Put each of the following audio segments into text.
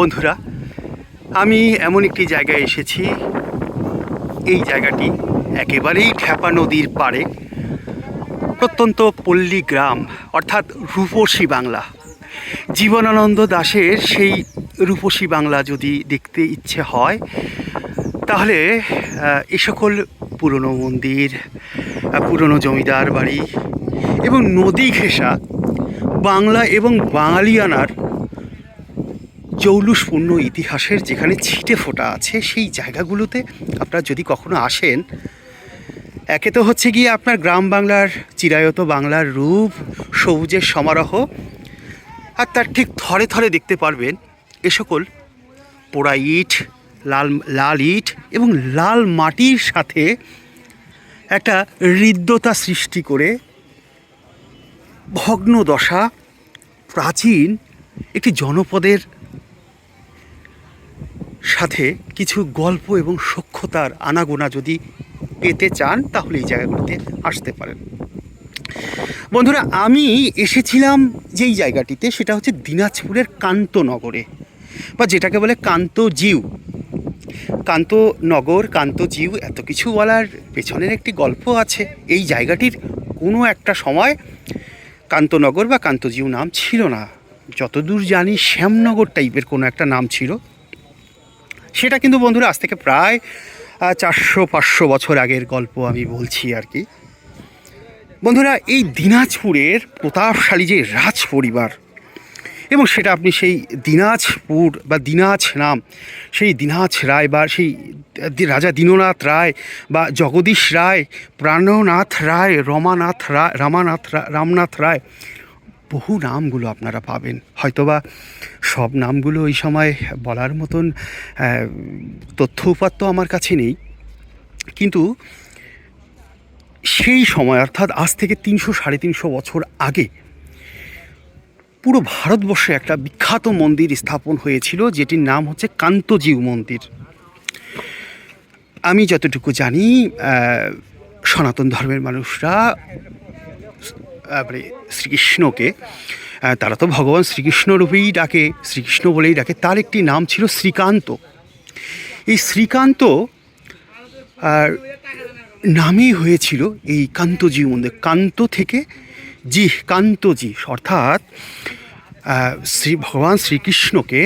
বন্ধুরা, আমি এমন একটি জায়গায় এসেছি। এই জায়গাটি একেবারেই ঠেপা নদীর পাড়ে, প্রত্যন্ত পল্লী গ্রাম, অর্থাৎ রূপসী বাংলা। জীবনানন্দ দাশের সেই রূপসী বাংলা যদি দেখতে ইচ্ছে হয়, তাহলে এ সকল পুরনো মন্দির পুরনো জমিদার বাড়ি এবং নদী ঘেঁষা বাংলা এবং বাঙালিয়ানার জৌলুসপূর্ণ ইতিহাসের যেখানে ছিটে ফোটা আছে, সেই জায়গাগুলোতে আপনারা যদি কখনো আসেন, একে তো হচ্ছে গিয়ে আপনার গ্রাম বাংলার, চিরায়ত বাংলার রূপ, সবুজের সমারোহ, আর তার ঠিক থরে থরে দেখতে পারবেন এ সকল পোড়া ইট, লাল লাল ইট এবং লাল মাটির সাথে একটা হৃদ্যতা সৃষ্টি করে ভগ্ন দশা প্রাচীন একটি জনপদের সাথে কিছু গল্প এবং সক্ষতার আনাগোনা যদি পেতে চান, তাহলে এই জায়গাগুলিতে আসতে পারেন। বন্ধুরা, আমি এসেছিলাম যেই জায়গাটিতে, সেটা হচ্ছে দিনাজপুরের কান্তনগরে, বা যেটাকে বলে কান্তজিউ। কান্তনগর, কান্তজিউ, এত কিছু বলার পেছনের একটি গল্প আছে। এই জায়গাটির কোনো একটা সময় কান্তনগর বা কান্তজিউ নাম ছিল না। যতদূর জানি, শ্যামনগর টাইপের কোনো একটা নাম ছিল। সেটা কিন্তু বন্ধুরা আজ থেকে প্রায় চারশো পাঁচশো বছর আগের গল্প আমি বলছি আর কি। বন্ধুরা, এই দিনাজপুরের প্রতাপশালী যে রাজ পরিবার এবং সেটা আপনি সেই দিনাজপুর বা দিনাজ নাম, সেই দিনাজ রায় বা সেই রাজা দীননাথ রায় বা জগদীশ রায়, প্রাণনাথ রায়, রমানাথ রায়, রামানাথ রামনাথ রায় বহু নামগুলো আপনারা পাবেন। হয়তোবা সব নামগুলো ওই সময় বলার মতন তথ্য উপাত্ত আমার কাছে নেই। কিন্তু সেই সময়, অর্থাৎ আজ থেকে তিনশো সাড়ে তিনশো বছর আগে, পুরো ভারতবর্ষে একটা বিখ্যাত মন্দির স্থাপন হয়েছিল, যেটির নাম হচ্ছে কান্তজিউ মন্দির। আমি যতটুকু জানি সনাতন ধর্মের মানুষরা মানে শ্রীকৃষ্ণকে তারা তো ভগবান শ্রীকৃষ্ণরূপেই ডাকে, শ্রীকৃষ্ণ বলেই ডাকে, তার একটি নাম ছিল শ্রীকান্ত। এই শ্রীকান্ত, আর নামই হয়েছিল এই কান্তজি মন্দির। কান্ত থেকে জি, কান্তজি, অর্থাৎ শ্রী, ভগবান শ্রীকৃষ্ণকে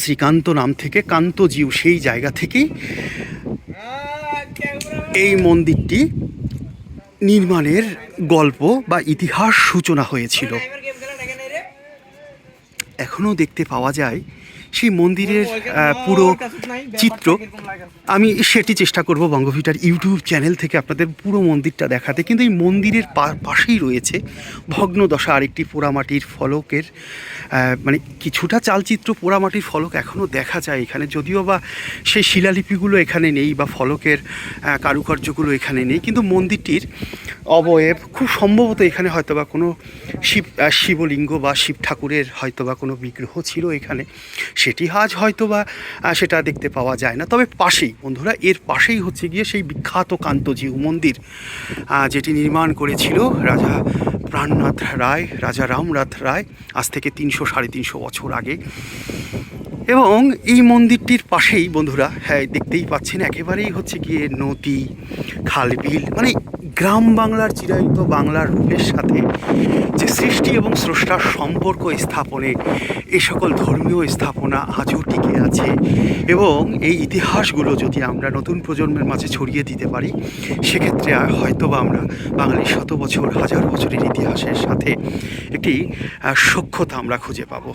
শ্রীকান্ত নাম থেকে কান্তজিউ সেই জায়গা থেকেই এই মন্দিরটি নির্মাণের গল্প বা ইতিহাস সূচনা হয়েছিল। এখনও দেখতে পাওয়া যায় সেই মন্দিরের পুরো চিত্র। আমি সেটি চেষ্টা করব বঙ্গভিটার ইউটিউব চ্যানেল থেকে আপনাদের পুরো মন্দিরটা দেখাতে। কিন্তু এই মন্দিরের পাশেই রয়েছে ভগ্নদশা আরেকটি পোড়ামাটির ফলকের মানে কিছুটা চালচিত্র পোড়ামাটির ফলক এখনও দেখা যায় এখানে। যদিও বা সেই শিলালিপিগুলো এখানে নেই বা ফলকের কারুকার্যগুলো এখানে নেই। কিন্তু মন্দিরটির অবয়ব খুব সম্ভবত এখানে হয়তো বা কোনো শিব শিবলিঙ্গ বা শিব ঠাকুরের হয়তো বা কোনো বিগ্রহ ছিল এখানে। সেটি আজ হয়তোবা আহ, সেটা দেখতে পাওয়া যায় না। তবে পাশেই বন্ধুরা এর পাশেই হচ্ছে গিয়ে সেই বিখ্যাত কান্তজিউ মন্দির যেটি নির্মাণ করেছিল রাজা প্রাণনাথ রায় রাজা রামনাথ রায় আজ থেকে তিনশো সাড়ে তিনশো বছর আগে। এবং এই মন্দিরটির পাশেই বন্ধুরা হ্যাঁ দেখতেই পাচ্ছেন একেবারেই হচ্ছে গিয়ে নদী খালবিল মানে গ্রাম বাংলার চিরায়িত বাংলার রূপের সাথে যে সৃষ্টি এবং স্রষ্টার সম্পর্ক স্থাপনে এ সকল ধর্মীয় স্থাপনা আজও টিকে আছে এবং এই ইতিহাসগুলো যদি আমরা নতুন প্রজন্মের মাঝে ছড়িয়ে দিতে পারি, সেক্ষেত্রে হয়তোবা আমরা বাঙালির শত বছর, হাজার বছরের ইতিহাসের সাথে একটি সখ্যতা আমরা খুঁজে পাবো।